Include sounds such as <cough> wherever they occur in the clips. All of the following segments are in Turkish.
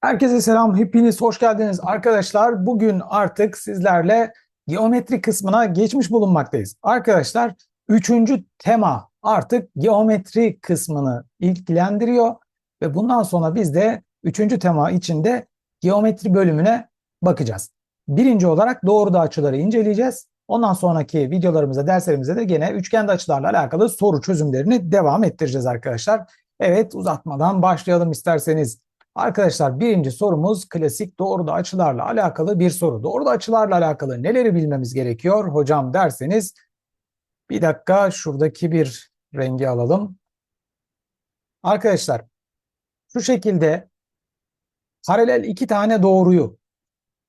Herkese selam, hepiniz hoş geldiniz arkadaşlar. Bugün artık sizlerle geometri kısmına geçmiş bulunmaktayız. Arkadaşlar, üçüncü tema artık geometri kısmını ilgilendiriyor ve bundan sonra biz de üçüncü tema içinde geometri bölümüne bakacağız. Birinci olarak doğru açıları inceleyeceğiz. Ondan sonraki videolarımızda, derslerimizde de gene üçgende açılarla alakalı soru çözümlerini devam ettireceğiz arkadaşlar. Evet, uzatmadan başlayalım isterseniz. Arkadaşlar birinci sorumuz klasik doğruda açılarla alakalı bir soru. Doğruda açılarla alakalı neleri bilmemiz gerekiyor hocam derseniz bir dakika şuradaki bir rengi alalım. Arkadaşlar şu şekilde paralel iki tane doğruyu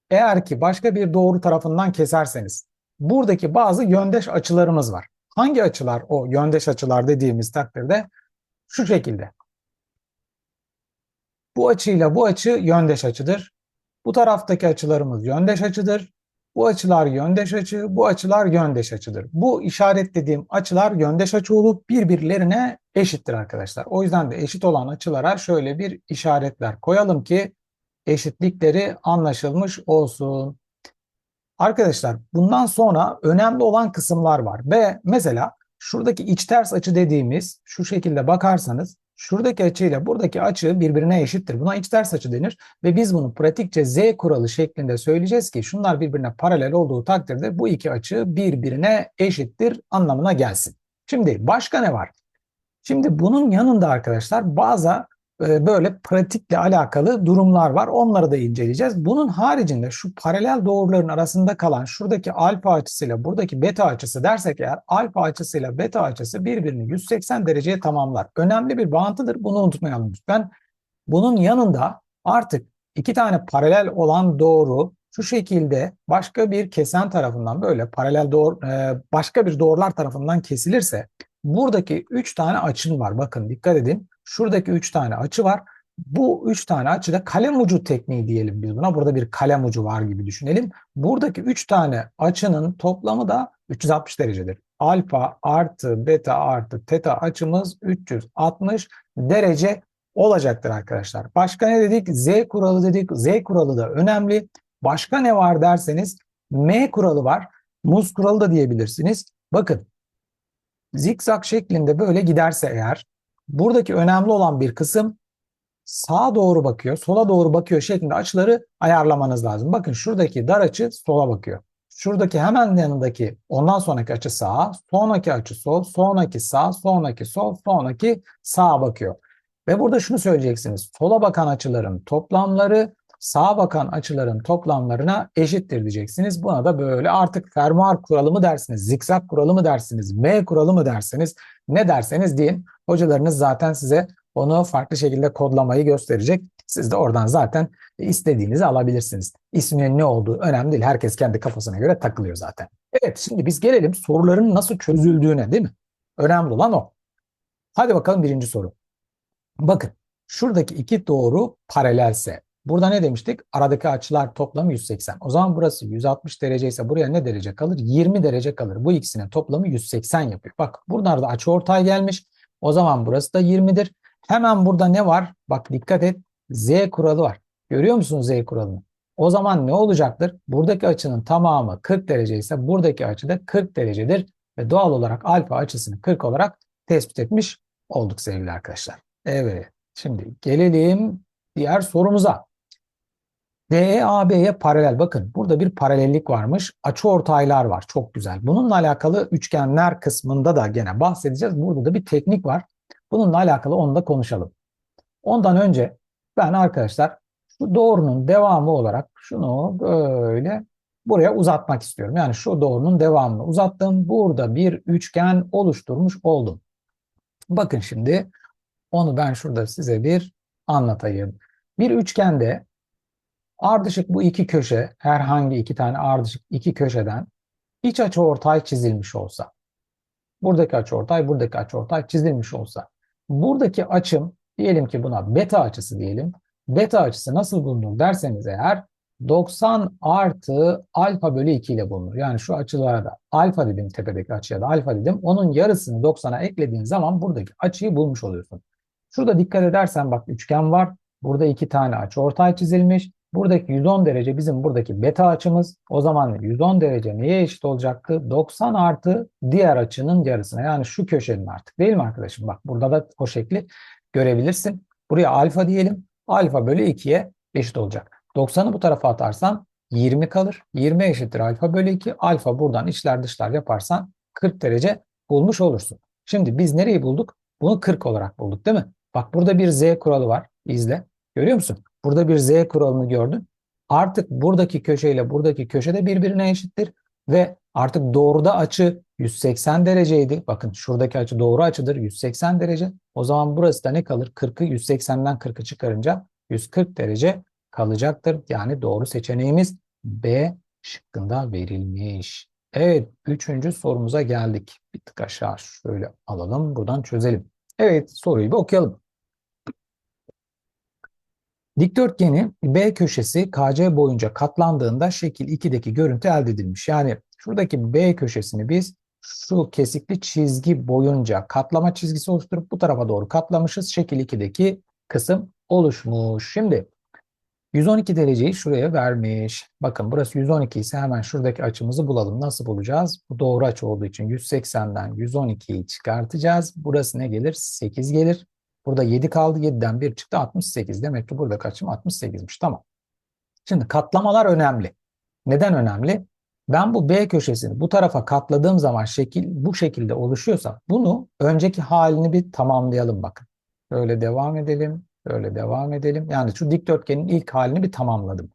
eğer ki başka bir doğru tarafından keserseniz buradaki bazı yöndeş açılarımız var. Hangi açılar o yöndeş açılar dediğimiz takdirde şu şekilde. Bu açıyla bu açı yöndeş açıdır. Bu taraftaki açılarımız yöndeş açıdır. Bu açılar yöndeş açı, bu açılar yöndeş açıdır. Bu işaretlediğim açılar yöndeş açı olup birbirlerine eşittir arkadaşlar. O yüzden de eşit olan açılara şöyle bir işaretler koyalım ki eşitlikleri anlaşılmış olsun. Arkadaşlar bundan sonra önemli olan kısımlar var ve mesela şuradaki iç ters açı dediğimiz şu şekilde bakarsanız Şuradaki açıyla buradaki açı birbirine eşittir. Buna iç ters açı denir ve biz bunu pratikçe z kuralı şeklinde söyleyeceğiz ki şunlar birbirine paralel olduğu takdirde bu iki açı birbirine eşittir anlamına gelsin. Şimdi başka ne var? Şimdi bunun yanında arkadaşlar bazı e, böyle pratikle alakalı durumlar var. Onları da inceleyeceğiz. Bunun haricinde şu paralel doğruların arasında kalan şuradaki alfa açısıyla buradaki beta açısı dersek eğer alfa açısıyla beta açısı birbirini 180 dereceye tamamlar. Önemli bir bağıntıdır. Bunu unutmayalım lütfen. Bunun yanında artık iki tane paralel olan doğru şu şekilde başka bir kesen tarafından böyle paralel doğru e, başka bir doğrular tarafından kesilirse buradaki 3 tane açın var. Bakın dikkat edin. Şuradaki 3 tane açı var. Bu 3 tane açıda kalem ucu tekniği diyelim biz buna. Burada bir kalem ucu var gibi düşünelim. Buradaki 3 tane açının toplamı da 360 derecedir. Alfa artı beta artı teta açımız 360 derece olacaktır arkadaşlar. Başka ne dedik? Z kuralı dedik. Z kuralı da önemli. Başka ne var derseniz M kuralı var. Muz kuralı da diyebilirsiniz. Bakın zikzak şeklinde böyle giderse eğer buradaki önemli olan bir kısım sağa doğru bakıyor, sola doğru bakıyor şeklinde açıları ayarlamanız lazım. Bakın şuradaki dar açı sola bakıyor. Şuradaki hemen yanındaki ondan sonraki açı sağa, sonraki açı sol, sonraki sağ, sonraki sol, sonraki sağa bakıyor. Ve burada şunu söyleyeceksiniz. Sola bakan açıların toplamları sağa bakan açıların toplamlarına eşittir diyeceksiniz. Buna da böyle artık fermuar kuralı mı dersiniz, zikzak kuralı mı dersiniz, M kuralı mı dersiniz, ne derseniz deyin. Hocalarınız zaten size onu farklı şekilde kodlamayı gösterecek. Siz de oradan zaten istediğinizi alabilirsiniz. İsminin ne olduğu önemli değil. Herkes kendi kafasına göre takılıyor zaten. Evet şimdi biz gelelim soruların nasıl çözüldüğüne değil mi? Önemli olan o. Hadi bakalım birinci soru. Bakın şuradaki iki doğru paralelse Burada ne demiştik? Aradaki açılar toplamı 180. O zaman burası 160 derece ise buraya ne derece kalır? 20 derece kalır. Bu ikisinin toplamı 180 yapıyor. Bak buralarda açı ortay gelmiş. O zaman burası da 20'dir. Hemen burada ne var? Bak dikkat et. Z kuralı var. Görüyor musun Z kuralını? O zaman ne olacaktır? Buradaki açının tamamı 40 derece ise buradaki açı da 40 derecedir. Ve doğal olarak alfa açısını 40 olarak tespit etmiş olduk sevgili arkadaşlar. Evet. Şimdi gelelim diğer sorumuza. DEAB'ye paralel. Bakın burada bir paralellik varmış. Açı ortaylar var. Çok güzel. Bununla alakalı üçgenler kısmında da gene bahsedeceğiz. Burada da bir teknik var. Bununla alakalı onu da konuşalım. Ondan önce ben arkadaşlar şu doğrunun devamı olarak şunu böyle buraya uzatmak istiyorum. Yani şu doğrunun devamını uzattım. Burada bir üçgen oluşturmuş oldum. Bakın şimdi onu ben şurada size bir anlatayım. Bir üçgende Ardışık bu iki köşe, herhangi iki tane ardışık iki köşeden iç açı ortay çizilmiş olsa, buradaki açı ortay, buradaki açı ortay çizilmiş olsa, buradaki açım, diyelim ki buna beta açısı diyelim, beta açısı nasıl bulunur derseniz eğer, 90 artı alfa bölü 2 ile bulunur. Yani şu açılara da alfa dedim tepedeki açıya da alfa dedim. Onun yarısını 90'a eklediğin zaman buradaki açıyı bulmuş oluyorsun. Şurada dikkat edersen bak üçgen var. Burada iki tane açı ortay çizilmiş. Buradaki 110 derece bizim buradaki beta açımız. O zaman 110 derece neye eşit olacaktı? 90 artı diğer açının yarısına. Yani şu köşenin artık değil mi arkadaşım? Bak burada da o şekli görebilirsin. Buraya alfa diyelim. Alfa bölü 2'ye eşit olacak. 90'ı bu tarafa atarsan 20 kalır. 20 eşittir alfa bölü 2. Alfa buradan içler dışlar yaparsan 40 derece bulmuş olursun. Şimdi biz nereyi bulduk? Bunu 40 olarak bulduk değil mi? Bak burada bir z kuralı var. İzle. Görüyor musun? Burada bir z kuralını gördün. Artık buradaki köşeyle buradaki köşe de birbirine eşittir. Ve artık doğruda açı 180 dereceydi. Bakın şuradaki açı doğru açıdır 180 derece. O zaman burası da ne kalır? 40'ı 180'den 40'ı çıkarınca 140 derece kalacaktır. Yani doğru seçeneğimiz B şıkkında verilmiş. Evet, üçüncü sorumuza geldik. Bir tık aşağı şöyle alalım, buradan çözelim. Evet, soruyu bir okuyalım. Dikdörtgeni B köşesi KC boyunca katlandığında şekil 2'deki görüntü elde edilmiş. Yani şuradaki B köşesini biz şu kesikli çizgi boyunca katlama çizgisi oluşturup bu tarafa doğru katlamışız. Şekil 2'deki kısım oluşmuş. Şimdi 112 dereceyi şuraya vermiş. Bakın burası 112 ise hemen şuradaki açımızı bulalım. Nasıl bulacağız? Bu doğru açı olduğu için 180'den 112'yi çıkartacağız. Burası ne gelir? 8 gelir. Burada 7 kaldı. 7'den 1 çıktı 68. Demek ki buradaki açım 68'miş. Tamam. Şimdi katlamalar önemli. Neden önemli? Ben bu B köşesini bu tarafa katladığım zaman şekil bu şekilde oluşuyorsa bunu önceki halini bir tamamlayalım bakın. Böyle devam edelim. Böyle devam edelim. Yani şu dikdörtgenin ilk halini bir tamamladım.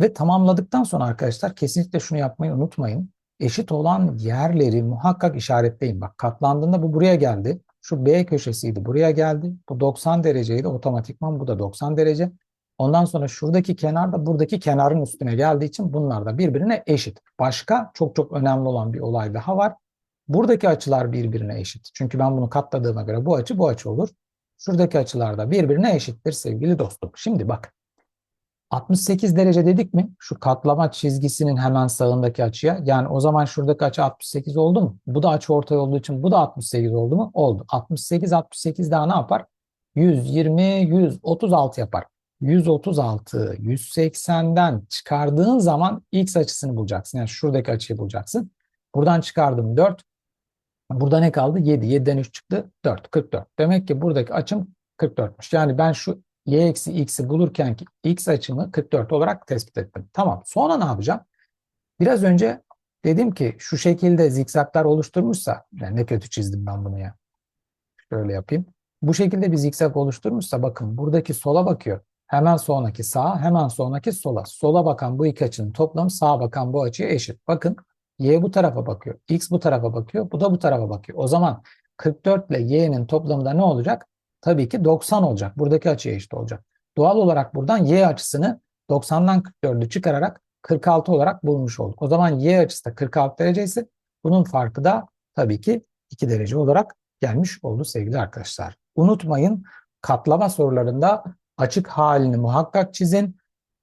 Ve tamamladıktan sonra arkadaşlar kesinlikle şunu yapmayı unutmayın. Eşit olan yerleri muhakkak işaretleyin. Bak katlandığında bu buraya geldi. Şu B köşesiydi buraya geldi. Bu 90 dereceydi otomatikman bu da 90 derece. Ondan sonra şuradaki kenar da buradaki kenarın üstüne geldiği için bunlar da birbirine eşit. Başka çok çok önemli olan bir olay daha var. Buradaki açılar birbirine eşit. Çünkü ben bunu katladığıma göre bu açı bu açı olur. Şuradaki açılar da birbirine eşittir sevgili dostum. Şimdi bak 68 derece dedik mi? Şu katlama çizgisinin hemen sağındaki açıya. Yani o zaman şuradaki açı 68 oldu mu? Bu da açı ortay olduğu için bu da 68 oldu mu? Oldu. 68 68 daha ne yapar? 120 136 yapar. 136 180'den çıkardığın zaman x açısını bulacaksın. Yani şuradaki açıyı bulacaksın. Buradan çıkardım 4. Burada ne kaldı? 7. 7'den 3 çıktı. 4. 44. Demek ki buradaki açım 44'müş. Yani ben şu y eksi x'i bulurken ki x açımı 44 olarak tespit ettim. Tamam. Sonra ne yapacağım? Biraz önce dedim ki şu şekilde zikzaklar oluşturmuşsa yani ne kötü çizdim ben bunu ya. Şöyle yapayım. Bu şekilde bir zikzak oluşturmuşsa bakın buradaki sola bakıyor. Hemen sonraki sağa, hemen sonraki sola. Sola bakan bu iki açının toplamı sağa bakan bu açıya eşit. Bakın y bu tarafa bakıyor. x bu tarafa bakıyor. Bu da bu tarafa bakıyor. O zaman 44 ile y'nin toplamında ne olacak? Tabii ki 90 olacak. Buradaki açıya eşit olacak. Doğal olarak buradan y açısını 90'dan 44'ü çıkararak 46 olarak bulmuş olduk. O zaman y açısı da 46 derece ise bunun farkı da tabii ki 2 derece olarak gelmiş oldu sevgili arkadaşlar. Unutmayın katlama sorularında açık halini muhakkak çizin.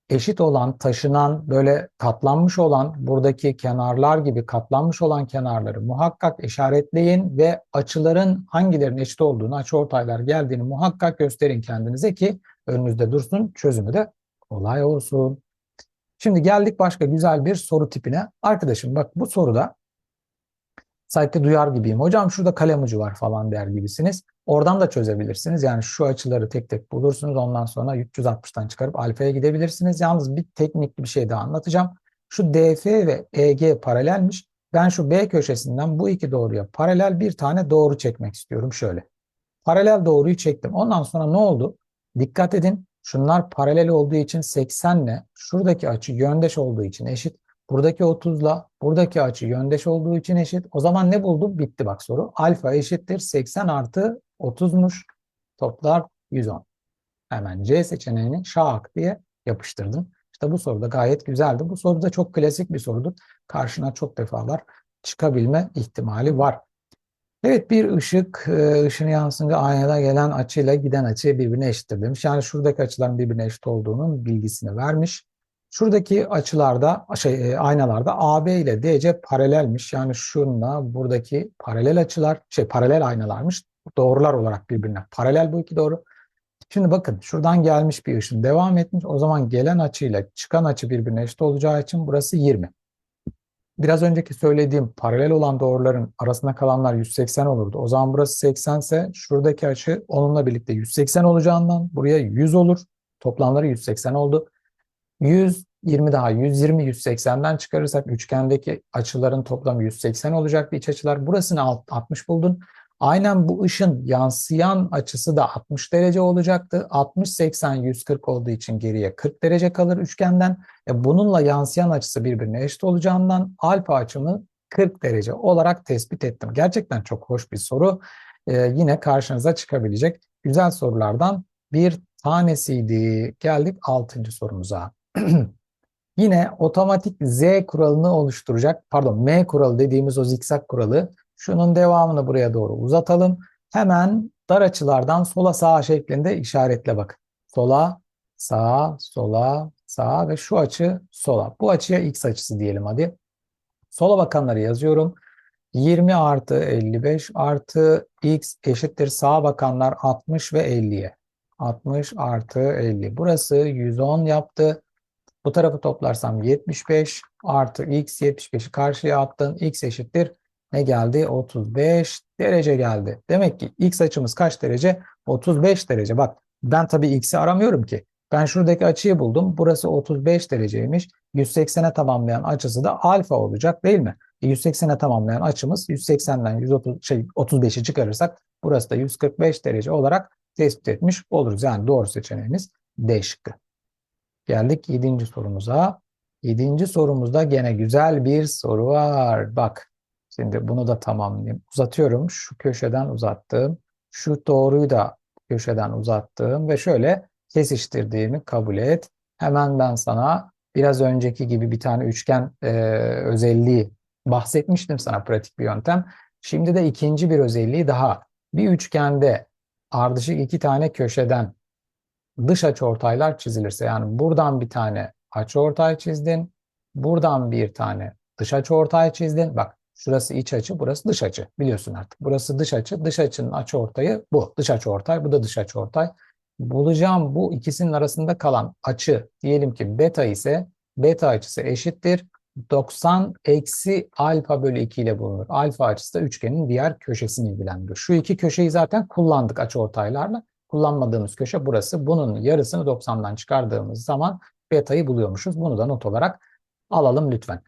Eşit olan, taşınan, böyle katlanmış olan buradaki kenarlar gibi katlanmış olan kenarları muhakkak işaretleyin ve açıların hangilerinin eşit olduğunu, açıortaylar geldiğini muhakkak gösterin kendinize ki önünüzde dursun, çözümü de kolay olsun. Şimdi geldik başka güzel bir soru tipine. Arkadaşım bak bu soruda sanki duyar gibiyim. Hocam şurada kalem ucu var falan der gibisiniz. Oradan da çözebilirsiniz. Yani şu açıları tek tek bulursunuz. Ondan sonra 360'tan çıkarıp alfaya gidebilirsiniz. Yalnız bir teknikli bir şey daha anlatacağım. Şu DF ve EG paralelmiş. Ben şu B köşesinden bu iki doğruya paralel bir tane doğru çekmek istiyorum. Şöyle. Paralel doğruyu çektim. Ondan sonra ne oldu? Dikkat edin. Şunlar paralel olduğu için 80 ile şuradaki açı yöndeş olduğu için eşit. Buradaki 30 ile buradaki açı yöndeş olduğu için eşit. O zaman ne buldum? Bitti bak soru. Alfa eşittir 80 artı 30'muş. Toplar 110. Hemen C seçeneğini şak diye yapıştırdım. İşte bu soru da gayet güzeldi. Bu soru da çok klasik bir sorudur. Karşına çok defalar çıkabilme ihtimali var. Evet bir ışık e, ışını yansınca aynada gelen açıyla giden açı birbirine eşittir demiş. Yani şuradaki açıların birbirine eşit olduğunun bilgisini vermiş. Şuradaki açılarda, şey, e, aynalarda AB ile DC paralelmiş. Yani şunla buradaki paralel açılar, şey paralel aynalarmış. Doğrular olarak birbirine paralel bu iki doğru. Şimdi bakın şuradan gelmiş bir ışın devam etmiş. O zaman gelen açıyla çıkan açı birbirine eşit olacağı için burası 20. Biraz önceki söylediğim paralel olan doğruların arasında kalanlar 180 olurdu. O zaman burası 80 ise şuradaki açı onunla birlikte 180 olacağından buraya 100 olur. Toplamları 180 oldu. 100, 20 daha 120, 180'den çıkarırsak üçgendeki açıların toplamı 180 olacaktı iç açılar. Burasını 60 buldun. Aynen bu ışın yansıyan açısı da 60 derece olacaktı. 60, 80, 140 olduğu için geriye 40 derece kalır üçgenden. E bununla yansıyan açısı birbirine eşit olacağından alfa açımı 40 derece olarak tespit ettim. Gerçekten çok hoş bir soru. E, yine karşınıza çıkabilecek güzel sorulardan bir tanesiydi. Geldik 6. sorumuza. <clears throat> Yine otomatik Z kuralını oluşturacak, pardon M kuralı dediğimiz o zikzak kuralı Şunun devamını buraya doğru uzatalım. Hemen dar açılardan sola sağa şeklinde işaretle bak. Sola, sağa, sola, sağa ve şu açı sola. Bu açıya x açısı diyelim hadi. Sola bakanları yazıyorum. 20 artı 55 artı x eşittir sağa bakanlar 60 ve 50'ye. 60 artı 50. Burası 110 yaptı. Bu tarafı toplarsam 75 artı x 75'i karşıya attın. x eşittir ne geldi? 35 derece geldi. Demek ki x açımız kaç derece? 35 derece. Bak ben tabii x'i aramıyorum ki. Ben şuradaki açıyı buldum. Burası 35 dereceymiş. 180'e tamamlayan açısı da alfa olacak değil mi? E 180'e tamamlayan açımız 180'den 130 şey 35'i çıkarırsak burası da 145 derece olarak tespit etmiş oluruz. Yani doğru seçeneğimiz D şıkkı. Geldik 7. sorumuza. 7. sorumuzda gene güzel bir soru var. Bak Şimdi bunu da tamamlayayım. Uzatıyorum. Şu köşeden uzattığım, şu doğruyu da köşeden uzattığım ve şöyle kesiştirdiğimi kabul et. Hemen ben sana biraz önceki gibi bir tane üçgen e, özelliği bahsetmiştim sana pratik bir yöntem. Şimdi de ikinci bir özelliği daha. Bir üçgende ardışık iki tane köşeden dış açıortaylar çizilirse yani buradan bir tane açıortay çizdin, buradan bir tane dış açıortay çizdin. Bak Şurası iç açı, burası dış açı. Biliyorsun artık. Burası dış açı. Dış açının açı ortayı bu. Dış açı ortay, bu da dış açı ortay. Bulacağım bu ikisinin arasında kalan açı diyelim ki beta ise beta açısı eşittir. 90 eksi alfa bölü 2 ile bulunur. Alfa açısı da üçgenin diğer köşesini ilgilendiriyor. Şu iki köşeyi zaten kullandık açı ortaylarla. Kullanmadığımız köşe burası. Bunun yarısını 90'dan çıkardığımız zaman beta'yı buluyormuşuz. Bunu da not olarak alalım lütfen.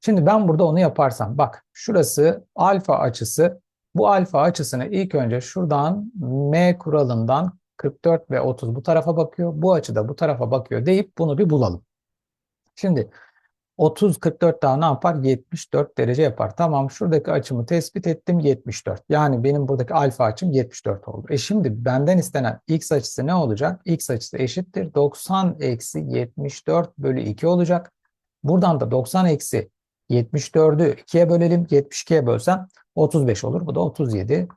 Şimdi ben burada onu yaparsam bak şurası alfa açısı. Bu alfa açısını ilk önce şuradan M kuralından 44 ve 30 bu tarafa bakıyor. Bu açı da bu tarafa bakıyor deyip bunu bir bulalım. Şimdi 30 44 daha ne yapar? 74 derece yapar. Tamam şuradaki açımı tespit ettim 74. Yani benim buradaki alfa açım 74 oldu. E şimdi benden istenen x açısı ne olacak? x açısı eşittir 90 eksi 74 bölü 2 olacak. Buradan da 90 eksi 74'ü 2'ye bölelim. 72'ye bölsem 35 olur. Bu da 37.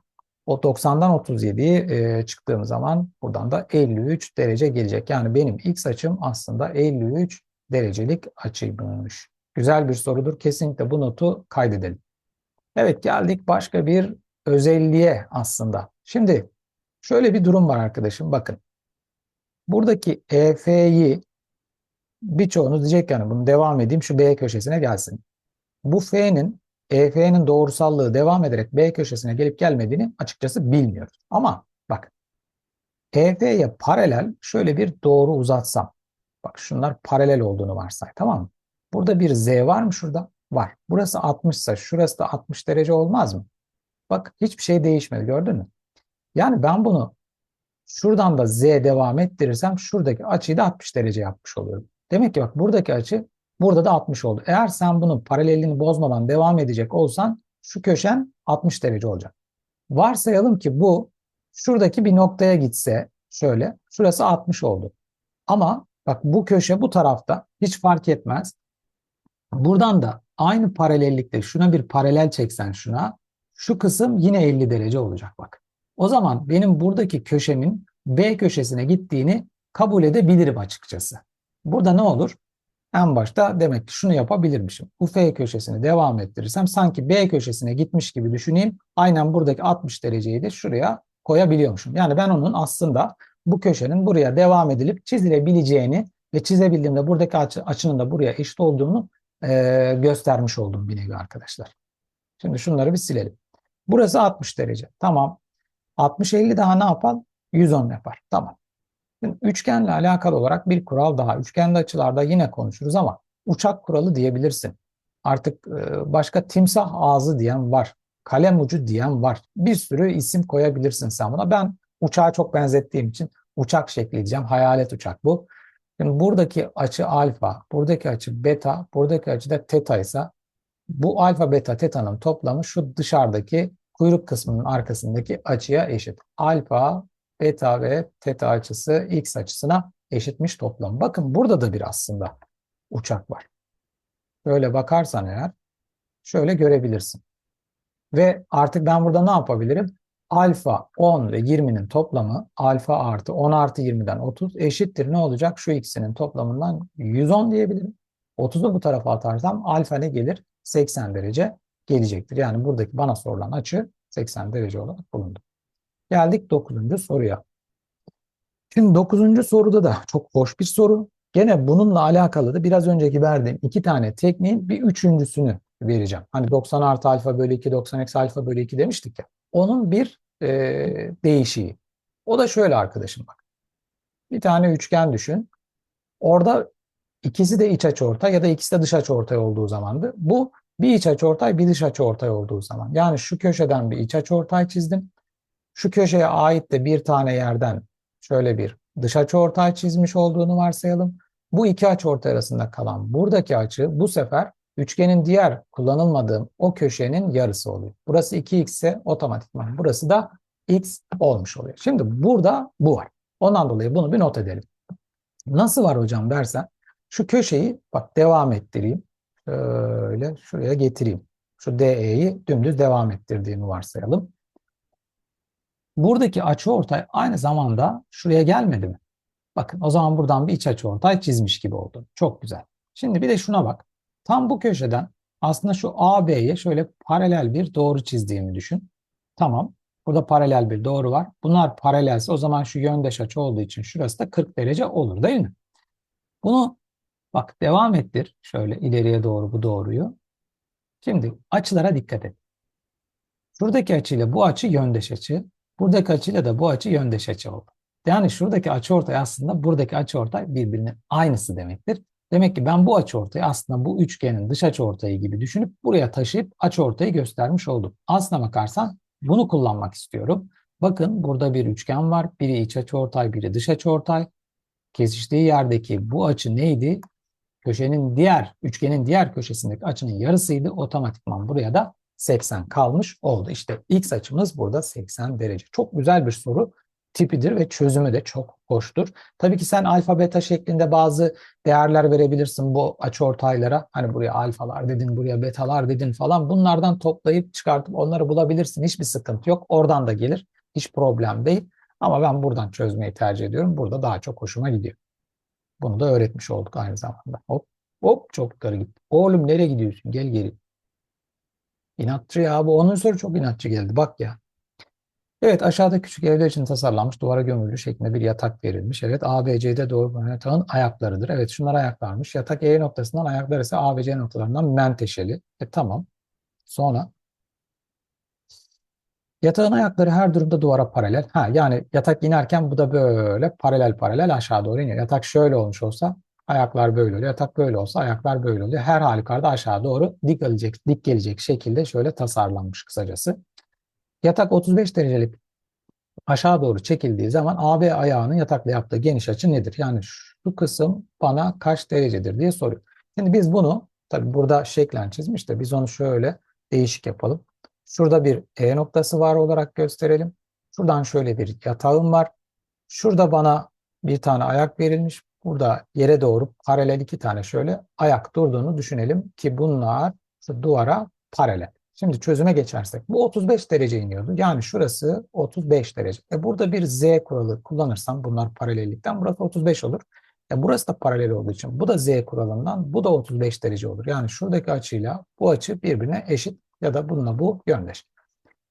O 90'dan 37'yi e, çıktığım zaman buradan da 53 derece gelecek. Yani benim x açım aslında 53 derecelik açıymış. Güzel bir sorudur. Kesinlikle bu notu kaydedelim. Evet geldik başka bir özelliğe aslında. Şimdi şöyle bir durum var arkadaşım. Bakın. Buradaki EF'yi birçoğunuz diyecek yani bunu devam edeyim şu B köşesine gelsin bu F'nin EF'nin doğrusallığı devam ederek B köşesine gelip gelmediğini açıkçası bilmiyoruz. Ama bak EF'ye paralel şöyle bir doğru uzatsam. Bak şunlar paralel olduğunu varsay tamam mı? Burada bir Z var mı şurada? Var. Burası 60 ise şurası da 60 derece olmaz mı? Bak hiçbir şey değişmedi gördün mü? Yani ben bunu şuradan da Z devam ettirirsem şuradaki açıyı da 60 derece yapmış oluyorum. Demek ki bak buradaki açı Burada da 60 oldu. Eğer sen bunun paralelliğini bozmadan devam edecek olsan şu köşen 60 derece olacak. Varsayalım ki bu şuradaki bir noktaya gitse şöyle şurası 60 oldu. Ama bak bu köşe bu tarafta hiç fark etmez. Buradan da aynı paralellikte şuna bir paralel çeksen şuna şu kısım yine 50 derece olacak bak. O zaman benim buradaki köşemin B köşesine gittiğini kabul edebilirim açıkçası. Burada ne olur? En başta demek ki şunu yapabilirmişim. Bu F köşesini devam ettirirsem sanki B köşesine gitmiş gibi düşüneyim. Aynen buradaki 60 dereceyi de şuraya koyabiliyormuşum. Yani ben onun aslında bu köşenin buraya devam edilip çizilebileceğini ve çizebildiğimde buradaki açı, açının da buraya eşit olduğunu e, göstermiş oldum bir nevi arkadaşlar. Şimdi şunları bir silelim. Burası 60 derece. Tamam. 60-50 daha ne yapar? 110 yapar. Tamam. Şimdi üçgenle alakalı olarak bir kural daha. Üçgenli açılarda yine konuşuruz ama uçak kuralı diyebilirsin. Artık e, başka timsah ağzı diyen var. Kalem ucu diyen var. Bir sürü isim koyabilirsin sen buna. Ben uçağa çok benzettiğim için uçak şekli diyeceğim. Hayalet uçak bu. Şimdi buradaki açı alfa, buradaki açı beta, buradaki açı da teta ise bu alfa, beta, teta'nın toplamı şu dışarıdaki kuyruk kısmının arkasındaki açıya eşit. Alfa, beta ve teta açısı x açısına eşitmiş toplam. Bakın burada da bir aslında uçak var. Böyle bakarsan eğer şöyle görebilirsin. Ve artık ben burada ne yapabilirim? Alfa 10 ve 20'nin toplamı alfa artı 10 artı 20'den 30 eşittir. Ne olacak? Şu ikisinin toplamından 110 diyebilirim. 30'u bu tarafa atarsam alfa ne gelir? 80 derece gelecektir. Yani buradaki bana sorulan açı 80 derece olarak bulundu. Geldik 9. soruya. Şimdi 9. soruda da çok hoş bir soru. Gene bununla alakalı da biraz önceki verdiğim iki tane tekniğin bir üçüncüsünü vereceğim. Hani 90 artı alfa bölü 2, 90 eksi alfa bölü 2 demiştik ya. Onun bir e, değişiği. O da şöyle arkadaşım bak. Bir tane üçgen düşün. Orada ikisi de iç açıortay ya da ikisi de dış açıortay olduğu zamandı. Bu bir iç açıortay bir dış açıortay olduğu zaman. Yani şu köşeden bir iç açıortay çizdim. Şu köşeye ait de bir tane yerden şöyle bir dış açıortay çizmiş olduğunu varsayalım. Bu iki açıortay arasında kalan buradaki açı bu sefer üçgenin diğer kullanılmadığım o köşenin yarısı oluyor. Burası 2x ise otomatikman burası da x olmuş oluyor. Şimdi burada bu var. Ondan dolayı bunu bir not edelim. Nasıl var hocam dersen şu köşeyi bak devam ettireyim. Şöyle şuraya getireyim. Şu DE'yi dümdüz devam ettirdiğimi varsayalım. Buradaki açıortay aynı zamanda şuraya gelmedi mi? Bakın o zaman buradan bir iç açıortay çizmiş gibi oldu. Çok güzel. Şimdi bir de şuna bak. Tam bu köşeden aslında şu AB'ye şöyle paralel bir doğru çizdiğimi düşün. Tamam. Burada paralel bir doğru var. Bunlar paralelse o zaman şu yöndeş açı olduğu için şurası da 40 derece olur değil mi? Bunu bak devam ettir. Şöyle ileriye doğru bu doğruyu. Şimdi açılara dikkat et. Şuradaki açıyla bu açı yöndeş açı. Buradaki açıyla da bu açı yöndeş açı oldu. Yani şuradaki açıortay aslında buradaki açıortay birbirinin aynısı demektir. Demek ki ben bu açıortayı aslında bu üçgenin dış açıortayı gibi düşünüp buraya taşıyıp açıortayı göstermiş oldum. Aslına bakarsan bunu kullanmak istiyorum. Bakın burada bir üçgen var. Biri iç açıortay, biri dış açıortay. Kesiştiği yerdeki bu açı neydi? Köşenin diğer, üçgenin diğer köşesindeki açının yarısıydı. Otomatikman buraya da 80 kalmış oldu. İşte x açımız burada 80 derece. Çok güzel bir soru tipidir ve çözümü de çok hoştur. Tabii ki sen alfa beta şeklinde bazı değerler verebilirsin bu açıortaylara. Hani buraya alfalar dedin, buraya betalar dedin falan. Bunlardan toplayıp çıkartıp onları bulabilirsin. Hiçbir sıkıntı yok. Oradan da gelir. Hiç problem değil. Ama ben buradan çözmeyi tercih ediyorum. Burada daha çok hoşuma gidiyor. Bunu da öğretmiş olduk aynı zamanda. Hop hop çok yukarı gitti. Oğlum nereye gidiyorsun? Gel geri. İnatçı ya bu. Onun soru çok inatçı geldi. Bak ya. Evet aşağıda küçük evler için tasarlanmış duvara gömülü şeklinde bir yatak verilmiş. Evet A, B, C'de doğru yatağın ayaklarıdır. Evet şunlar ayaklarmış. Yatak E noktasından ayaklar ise A ve C noktalarından menteşeli. E tamam. Sonra yatağın ayakları her durumda duvara paralel. Ha yani yatak inerken bu da böyle paralel paralel aşağı doğru iniyor. Yatak şöyle olmuş olsa ayaklar böyle oluyor. Yatak böyle olsa ayaklar böyle oluyor. Her halükarda aşağı doğru dik gelecek, dik gelecek şekilde şöyle tasarlanmış kısacası. Yatak 35 derecelik aşağı doğru çekildiği zaman AB ayağının yatakla yaptığı geniş açı nedir? Yani şu kısım bana kaç derecedir diye soruyor. Şimdi biz bunu tabi burada şeklen çizmiş de biz onu şöyle değişik yapalım. Şurada bir E noktası var olarak gösterelim. Şuradan şöyle bir yatağım var. Şurada bana bir tane ayak verilmiş. Burada yere doğru paralel iki tane şöyle ayak durduğunu düşünelim ki bunlar duvara paralel. Şimdi çözüme geçersek bu 35 derece iniyordu. Yani şurası 35 derece. E burada bir z kuralı kullanırsam bunlar paralellikten burası 35 olur. E burası da paralel olduğu için bu da z kuralından bu da 35 derece olur. Yani şuradaki açıyla bu açı birbirine eşit ya da bununla bu yöndeş.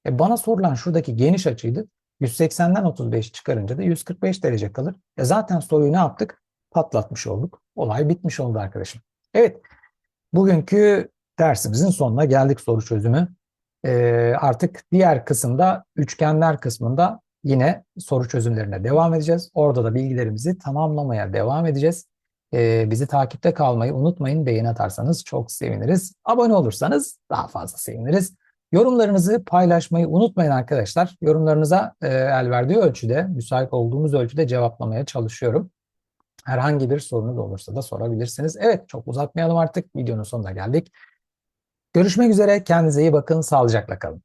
E bana sorulan şuradaki geniş açıydı. 180'den 35 çıkarınca da 145 derece kalır. E zaten soruyu ne yaptık? Patlatmış olduk. Olay bitmiş oldu arkadaşım. Evet, bugünkü dersimizin sonuna geldik soru çözümü. Ee, artık diğer kısımda üçgenler kısmında yine soru çözümlerine devam edeceğiz. Orada da bilgilerimizi tamamlamaya devam edeceğiz. Ee, bizi takipte kalmayı unutmayın. Beğeni atarsanız çok seviniriz. Abone olursanız daha fazla seviniriz. Yorumlarınızı paylaşmayı unutmayın arkadaşlar. Yorumlarınıza e, el verdiği ölçüde, müsait olduğumuz ölçüde cevaplamaya çalışıyorum. Herhangi bir sorunuz olursa da sorabilirsiniz. Evet, çok uzatmayalım artık. Videonun sonuna geldik. Görüşmek üzere. Kendinize iyi bakın. Sağlıcakla kalın.